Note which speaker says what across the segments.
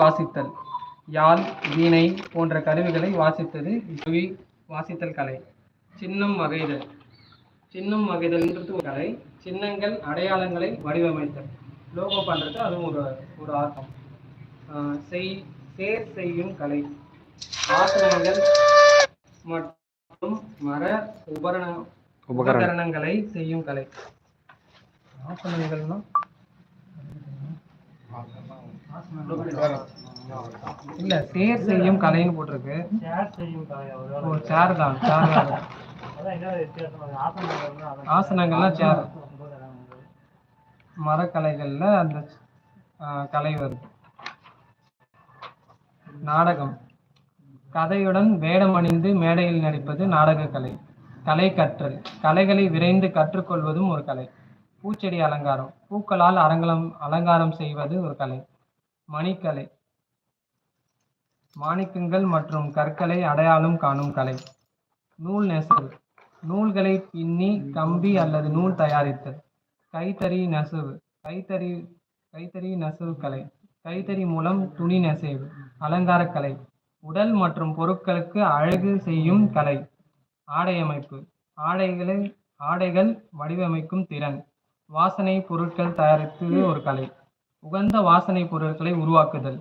Speaker 1: வாசித்தல். யாழ் வீணை போன்ற கருவிகளை வாசித்தது இசை வாசித்தல் கலை. சின்னம் வகைதல். சின்னம் வகைதல்ன்றது ஒரு கலை. சின்னங்கள் அடையாளங்களை வடிவமைத்தல். லோகோ பண்ணுறது அதுவும் ஒரு ஒரு ஆர்வம். செய் சேர் செய்யும் கலை. ஆசனங்கள் மற்றும் மர உபகரண. உபகரணங்களை செய்யும் கலை. ஆசனங்கள்னா? இல்ல சேர் செய்யும் கலைன்னு போட்டிருக்கு. ஓ சேர் தான் சேர் தான். ஆசனங்கள்லாம் சேர் மரக்கலைகள்ல அந்த கலை வருது. நாடகம். கதையுடன் வேடம் அணிந்து மேடையில் நடிப்பது நாடக கலை. கலை கற்றல். கலைகளை விரைந்து கற்றுக்கொள்வதும் ஒரு கலை. பூச்செடி அலங்காரம். பூக்களால் அரங்கலம் அலங்காரம் செய்வது ஒரு கலை. மணிக்கலை. மாணிக்கங்கள் மற்றும் கற்களை அடையாளம் காணும் கலை. நூல் நெசவு. நூல்களை பின்னி கம்பி அல்லது நூல் தயாரித்தல். கைத்தறி நெசவு. கைத்தறி கைத்தறி நெசவு கலை. கைத்தறி மூலம் துணி நெசவு. அலங்கார கலை. உடல் மற்றும் பொருட்களுக்கு அழகு செய்யும் கலை. ஆடையமைப்பு. ஆடைகளை ஆடைகள் வடிவமைக்கும் திறன். வாசனை பொருட்கள் தயாரித்தது ஒரு கலை. உகந்த வாசனை பொருட்களை உருவாக்குதல்.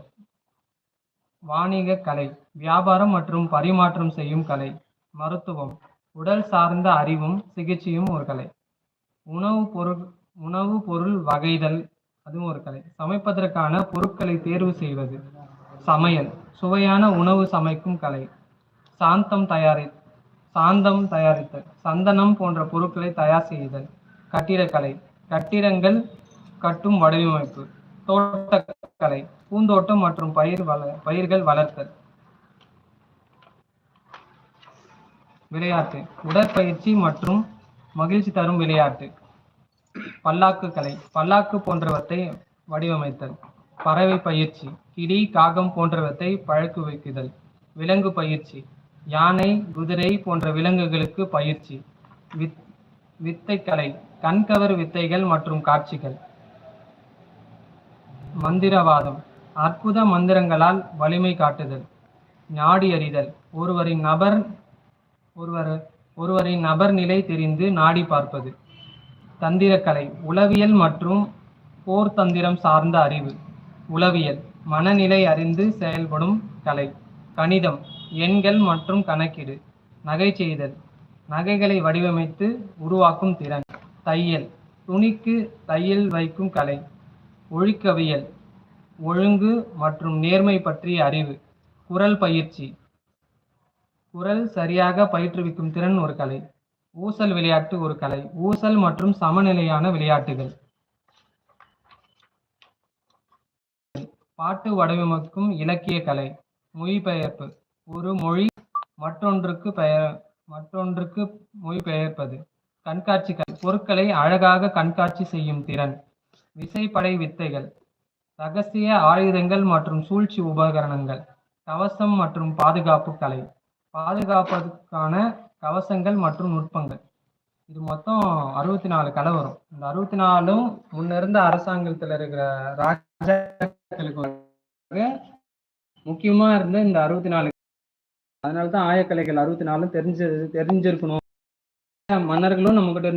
Speaker 1: வாணிக கலை வியாபாரம் மற்றும் பரிமாற்றம் செய்யும் கலை மருத்துவம் உடல் சார்ந்த அறிவும் சிகிச்சையும் ஒரு கலை. உணவு பொருள் உணவு பொருள் வகைதல் அதுவும் ஒரு கலை. சமைப்பதற்கான பொருட்களை தேர்வு செய்வது. சமையல் சுவையான உணவு சமைக்கும் கலை. சாந்தம் தயாரி சாந்தம் தயாரித்தல் சந்தனம் போன்ற பொருட்களை தயார் செய்தல். கட்டிடக்கலை கட்டிடங்கள் கட்டும் வடிவமைப்பு. தோட்டக்கலை பூந்தோட்டம் மற்றும் பயிர் வள பயிர்கள் வளர்த்தல். விளையாட்டு உடற்பயிற்சி மற்றும் மகிழ்ச்சி தரும் விளையாட்டு. பல்லாக்கு கலை பல்லாக்கு போன்றவற்றை வடிவமைத்தல். பறவை பயிற்சி கிளி காகம் போன்றவற்றை பழக்கு வைக்குதல். விலங்கு பயிற்சி யானை குதிரை போன்ற விலங்குகளுக்கு பயிற்சி. வித் வித்தைக்கலை கண்கவர் வித்தைகள் மற்றும் காட்சிகள். மந்திரவாதம் அற்புத மந்திரங்களால் வலிமை காட்டுதல் நாடி அறிதல். ஒருவரின் நபர் ஒருவர் ஒருவரின் நபர் நிலை தெரிந்து நாடி பார்ப்பது. தந்திரக்கலை உளவியல் மற்றும் போர் தந்திரம் சார்ந்த அறிவு. உளவியல் மனநிலை அறிந்து செயல்படும் கலை. கணிதம் எண்கள் மற்றும் கணக்கீடு. நகை செய்தல் நகைகளை வடிவமைத்து உருவாக்கும் திறன். தையல் துணிக்கு தையல் வைக்கும் கலை. ஒழுக்கவியல் ஒழுங்கு மற்றும் நேர்மை பற்றிய அறிவு குரல் பயிற்சி. குரல் சரியாக பயிற்றுவிக்கும் திறன் ஒரு கலை ஊசல் விளையாட்டு ஒரு கலை ஊசல் மற்றும் சமநிலையான விளையாட்டுகள். பாட்டு வடிவமைக்கும் இலக்கிய கலை மொழிபெயர்ப்பு ஒரு மொழி மற்றொன்றுக்கு பெயர் மற்றொன்றுக்கு மொழிபெயர்ப்பது. கண்காட்சி கலை பொருட்களை அழகாக கண்காட்சி செய்யும் திறன். விசைப்படை வித்தைகள் ரகசிய ஆயுதங்கள் மற்றும் சூழ்ச்சி உபகரணங்கள் கவசம் மற்றும் பாதுகாப்பு கலை பாதுகாப்பதற்கான கவசங்கள் மற்றும் நுட்பங்கள். இது மொத்தம் அறுபத்தி நாலு கலை வரும். இந்த அறுபத்தி நாலும் முன்ன இருந்த அரசாங்கத்துல இருக்கிற ராஜாக்களுக்கு முக்கியமா இருந்த இந்த அறுபத்தி நாலு அதனால தான் ஆயக்கலைகள் அறுபத்தி நாலும் தெரிஞ்சது தெரிஞ்சிருக்கணும். மன்னர்களும் நம்ம கிட்ட இருந்து